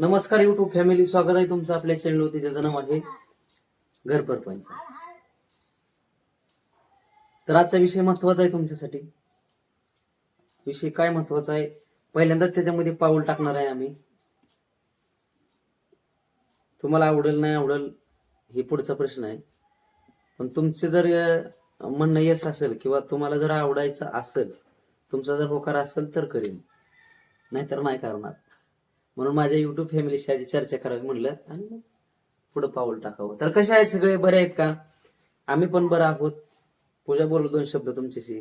नमस्कार YouTube family स्वागत आहे तुमचं आपल्या चॅनलवरती तिचं नाव आहे घर परपंच. तर आजचा विषय महत्त्वाचा आहे तुमच्यासाठी. विषय काय महत्त्वाचा आहे? पहिल्यांदा त्याच्यामध्ये पाऊल टाकणार आहे आम्ही. तुम्हाला आवडेल नाही आवडेल हे पुढचा प्रश्न आहे. पण तुमचे जर म्हणणं येस असेल किंवा तुम्हाला जर आवडायचं असेल तुमचा जर होकार असेल तर करेन. नाहीतर नाही करणार. म्हणून माझ्या युट्यूब फॅमिलीशी आज चर्चा करावी म्हणलं आणि मग पुढं पाऊल टाकावं. तर कसे आहेत सगळे? बरे आहेत का? आम्ही पण बरं आहोत. पूजा बोलू दोन शब्द तुमच्याशी.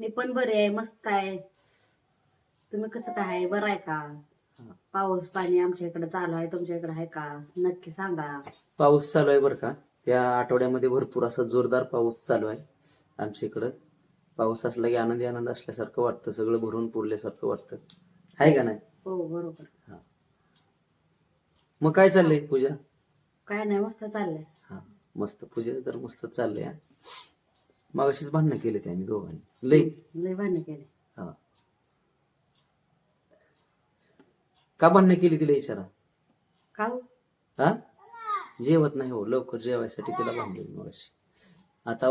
मी पण बरे आहे मस्त आहे. तुम्ही कसं काय? आहे बरं आहे का? पाऊस पाणी आमच्या इकडे चालू आहे तुमच्या इकडे आहे का? नक्की सांगा. पाऊस चालू आहे बरं का? या आठवड्यामध्ये भरपूर असा जोरदार पाऊस चालू आहे आमच्या इकडं. पाऊस असला की आनंदी आनंद असल्यासारखं वाटतं सगळं भरून पुरल्यासारखं वाटतं. आहे का नाही? हो बरोबर. मग काय चाललंय पूजा? काय नाही मस्त चाललंय. हा मस्त. पूजेचं तर मस्त चाललंय मग अशीच भांडणं केले ते आम्ही दोघांनी. लई. लय भांडण केले. हा. का भांडणं केली तिला विचारा का हो? हा? जेवत नाही हो लवकर जेवायसाठी तिला भांडली मग आता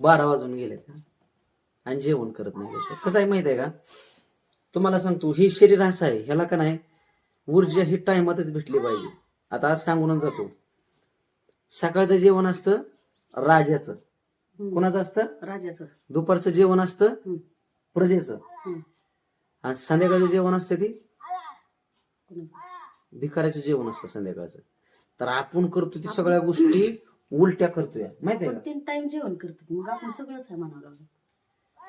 बारा वाजून गेले आणि जेवण करत नाही लवकर कसं आहे माहीत आहे का? तुम्हाला सांगतो ही शरीर असं आहे ह्याला का नाही? ऊर्जा ही टाइमातच भेटली पाहिजे. आता आज सांगून जातो. सकाळचं जेवण असतं राजाचं. कोणाचं असतं? राजाचं. दुपारचं जेवण असतं. प्रजेचं. आणि संध्याकाळचं जेवण असतं ती? भिकाऱ्याचं जेवण असतं संध्याकाळचं. तर आपण करतो ती सगळ्या गोष्टी उलट्या करतोय. माहिती आहे तीन टाइम जेवण करतो. मग आपण सगळंच आहे म्हणावं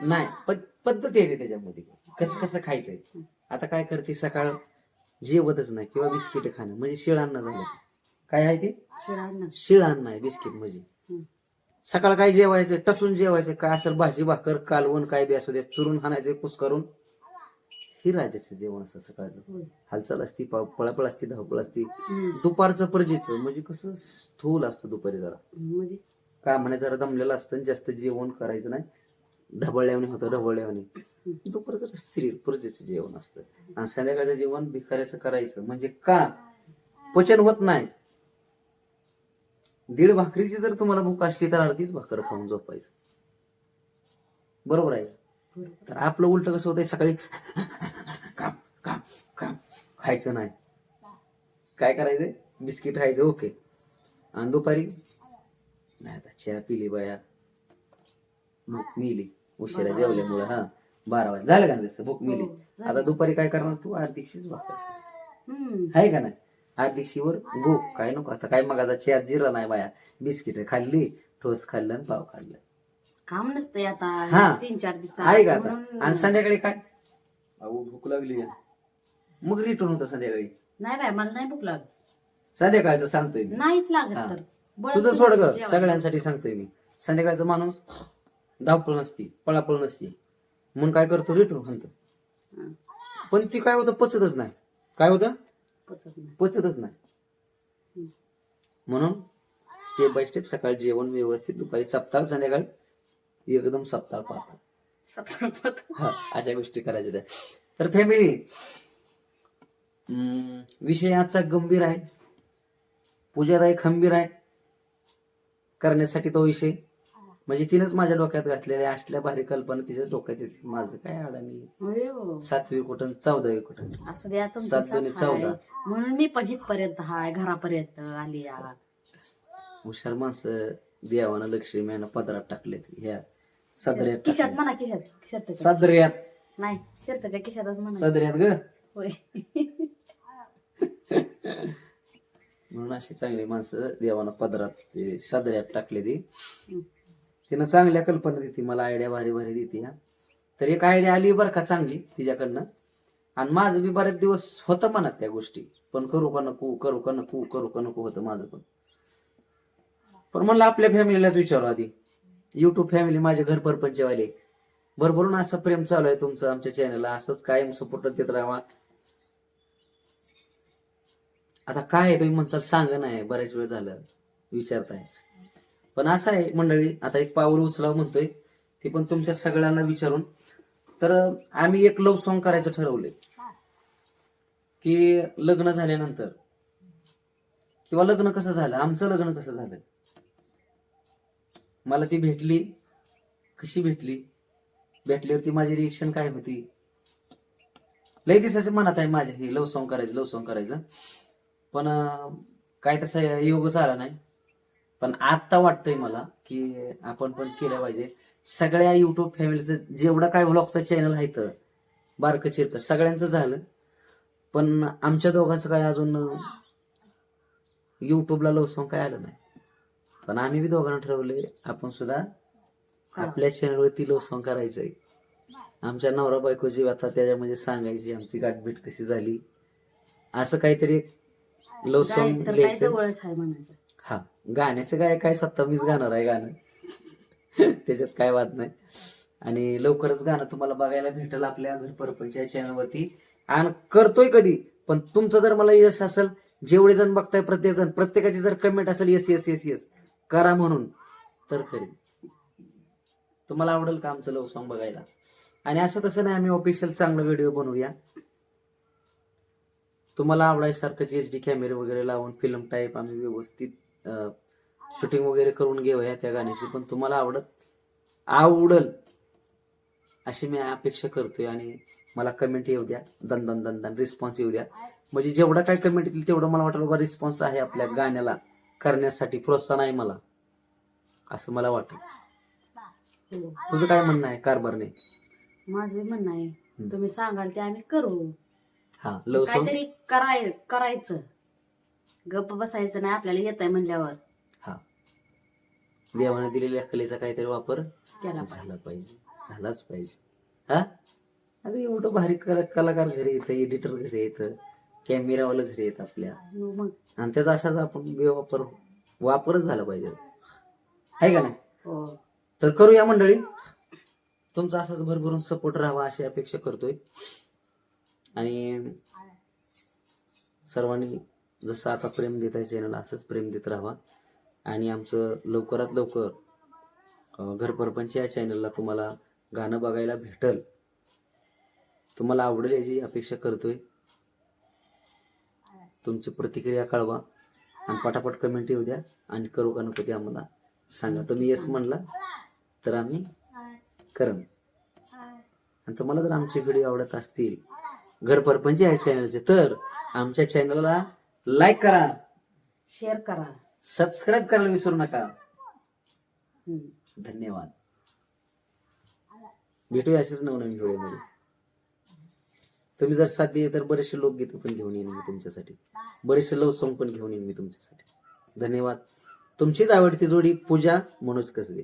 नाही पद- पद्धत येते त्याच्यामध्ये. कसं कसं खायचंय. आता काय करते सकाळ जेवतच नाही किंवा बिस्किट खाणं म्हणजे शिळ अन्न झालं. काय आहे ते? शिळा ना शिळ अन्न आहे बिस्किट म्हणजे. हम्म. सकाळ काय जेवायचं टचून जेवायचं काय असेल भाजी भाकर कालवण काय बी असू दे चुरून हाणायचं कुस करून. ही राजाचं जेवण असतं सकाळचं. होय. हालचाल असती पाव- पळापळ असती धावपळ असती. हम्म. दुपारचं प्रजेचं म्हणजे कसं स्थूल असतं दुपारी जरा. म्हणजे? काय म्हणे जरा दमलेलं असतं आणि जास्त जेवण करायचं नाही. ढबळल्याने होतं ढबळल्याने दुपारचं स्त्री स्थिर प्रजेचं जेवण असतं. आणि संध्याकाळचं जेवण भिकाऱ्याचं करायचं. म्हणजे का? पचन होत नाही. दीड भाकरीची जर तुम्हाला भूक असली तर अर्धीच भाकर खाऊन झोपायचं. बरोबर आहे? तर आपलं उलट कसं होतंय? सकाळी काम काम काम. खायचं नाही. काय करायचंय? बिस्किट खायचं. ओके. आणि दुपारी? नाही आता चहा पिली बाया. मग मिली उशिरा. जेवल्यामुळे हा. बारा वाजता झालं का तसं? भूक मिली. हो, झालं. आता दुपारी काय करणार तू? अर्धिकशीच भाकर. हम्म. आहे का नाही? अर्धिकशीवर गो. काय नको. आता काय मगाचा चहा जिरा नाही बाया. बिस्किट खाल्ली ठोस खाल्लं आणि पाव खाल्लं. काम नसतंय हा. आता तीन चार दिवस आहे का आता? म्हणून- आणि संध्याकाळी काय? अहो भूक लागली मग रिटर्न होतं संध्याकाळी. नाही बाय मला नाही भूक लागत. संध्याकाळचं सांगतोय मी. नाहीच लागत हा. तर. बळच तुझं सोड ग. सगळ्यांसाठी सांगतोय मी. संध्याकाळचा माणूस धावपळ नसती पळापळ नसती. म्हणून काय करतो? रिटर्न हा. पण ती काय होतं? पचतच नाही. काय होतं? पचत नाही. पचतच नाही. हम्म. म्हणून स्टेप बाय स्टेप सकाळी जेवण व्यवस्थित दुपारी सप्ताह संध्याकाळी एकदम सप्ताह पाहतात सप्ताह हा अशा गोष्टी करायच्या त्या. तर फॅमिली विषय आजचा गंभीर आहे. पूजादायी खंबीर आहे. करण्यासाठी तो विषय. म्हणजे तिनंच माझ्या डोक्यात घातलेल्या असल्या भारी कल्पना तिच्या डोक्यात येते. माझं काय अडाणी. सातवी कुठं चौदावी कुठं? असू द्या तुमचं सात दोन्ही साथ आहे. चौदा. म्हणून मी पण इथपर्यंत हाय घरापर्यंत आली या. हुशार माणसं देवानं लक्ष्मीनं पदरात टाकले ह्या सदऱ्यात खिशात टाकले. म्हणा खिशात शर्टच्या सदऱ्यात. नाही शर्टच्या खिशातच म्हणा. सदऱ्यात ग. होय. म्हणून अशी चांगली माणसं देवानं पदरात ते सदऱ्यात टाकले ती हम्म. तिनं चांगल्या कल्पना देते मला आयडिया भारी भारी देते हा. तर एक आयडिया आली बरं का चांगली तिच्याकडनं. आणि माझं बी बरेच दिवस होतं मनात त्या गोष्टी. पण करू का नको करू का नको करू का नको होतं माझं पण. पण म्हणलं आपल्या फॅमिलीलाच विचारू आधी. युट्यूब फॅमिली माझे घर परपंचवाले. भरभरून असं प्रेम चालू आहे तुमचं आमच्या चॅनलला असंच कायम सपोर्ट देत राहा आता काय आहे तुम्ही म्हणताल सांग नाही बऱ्याच वेळ झालं. विचारताय. पण असं आहे मंडळी आता एक पाऊल उचलावं म्हणतोय ते पण तुमच्या सगळ्यांना विचारून. तर आम्ही एक लव्ह सॉन्ग करायचं ठरवलंय. की लग्न झाल्यानंतर. किंवा लग्न कसं झालं? आमचं लग्न कसं झालं? मला ती भेटली. कशी भेटली? भेटल्यावरती माझी रिएक्शन काय होती? लय दिसाच्या मनात आहे माझ्या हे लव सॉंग करायचं लव सॉंग करायचं. पण काय तसा योगच आला नाही. पण आता वाटतंय मला की आपण पण केलं पाहिजे. सगळ्या युट्यूब फॅमिलीचं जेवढं काय व्लॉगचं चॅनल आहे तर बारकं चिरकं सगळ्यांचं झालं. पण आमच्या दोघांचं काय अजून युट्यूबला लव सॉंग काय आलं नाही. पण आम्ही बी दोघांना ठरवले आपण सुद्धा. आपल्या चॅनलवरती लव सॉंग करायचंय. आमच्या नवरा बायकोची आता त्याच्यामध्ये सांगायची आमची गाठभेट कशी झाली. असं काहीतरी लव सॉंग लिहायचं हा. गाण्याचं काय काय स्वतः मीच गाणार आहे गाणं. त्याच्यात काय वाद नाही. आणि लवकरच गाणं तुम्हाला बघायला भेटेल आपल्या घर परपंचच्या चॅनलवरती आणि करतोय कधी पण तुमचं जर मला यश असेल जेवढे जण बघताय प्रत्येक जण प्रत्येकाची जर कमेंट असेल येस येस येस येस करा म्हणून. तर खरी. तुम्हाला आवडेल का आमचं लव सॉंग बघायला? आणि असं तसं नाही आम्ही ऑफिशियल चांगला व्हिडिओ बनवूया. तुम्हाला आवडायसारखंच एच डी कॅमेरे वगैरे लावून फिल्म टाईप आम्ही व्यवस्थित शूटिंग वगैरे करून घेऊया त्या गाण्याची. पण तुम्हाला आवडत आवडल अशी मी अपेक्षा करतोय आणि मला कमेंट येऊ द्या. दन दन दन दन रिस्पॉन्स येऊ द्या. म्हणजे जेवढा काय कमेंट येतील तेवढं मला वाटलं बाबा रिस्पॉन्स आहे आपल्या गाण्याला करण्यासाठी प्रोत्साहन आहे मला असं मला वाटतं. तुझं काय म्हणणं आहे कारभारने? माझं म्हणणं आहे तुम्ही सांगाल ते आम्ही करू. हा लव काहीतरी कराय करायचं. गप्प बसायचं नाही आपल्याला येत आहे म्हणल्यावर. हा. देवाने दिलेल्या कलेचा काहीतरी वापर. झाला पाहिजे. झालाच पाहिजे. हा? आता एवढं भारी कला- कलाकार घरी येतं एडिटर घरी येतं कॅमेरावाला घरी येतं आपल्या. मग. आणि त्याचा असाच आपण बेवापर वापरच झाला पाहिजे. आहे का नाही? हो. तर करूया मंडळी. तुमचा असाच भरभरून सपोर्ट राहावा अशी अपेक्षा करतोय. आणि सर्वांनी जसं आता प्रेम देत आहे चॅनल असंच प्रेम देत राहावा. आणि आमचं लवकरात लवकर अं, घर परपंच या चॅनलला तुम्हाला गाणं बघायला भेटल. तुम्हाला आवडेल याची अपेक्षा करतोय. तुमची प्रतिक्रिया कळवा. आणि पटापट कमेंट येऊ द्या. आणि करू का नको ते आम्हाला सांगा. तुम्ही येस म्हणला तर आम्ही करम आणि तुम्हाला जर आमचे व्हिडिओ आवडत असतील घर परपंच या चॅनलचे तर आमच्या चॅनलला लाईक करा. शेअर करा. सबस्क्राईब करायला विसरू नका. धन्यवाद. भेटूया असेच नवनवीन व्हिडिओमध्ये. तुम्ही जर साथ दिली तर बरेचसे लोकगीत पण घेऊन येईन मी तुमच्यासाठी. बरेचसे लव सॉंग पण घेऊन येईन मी तुमच्यासाठी. धन्यवाद. तुमचीच आवडती जोडी पूजा मनोज कसबे.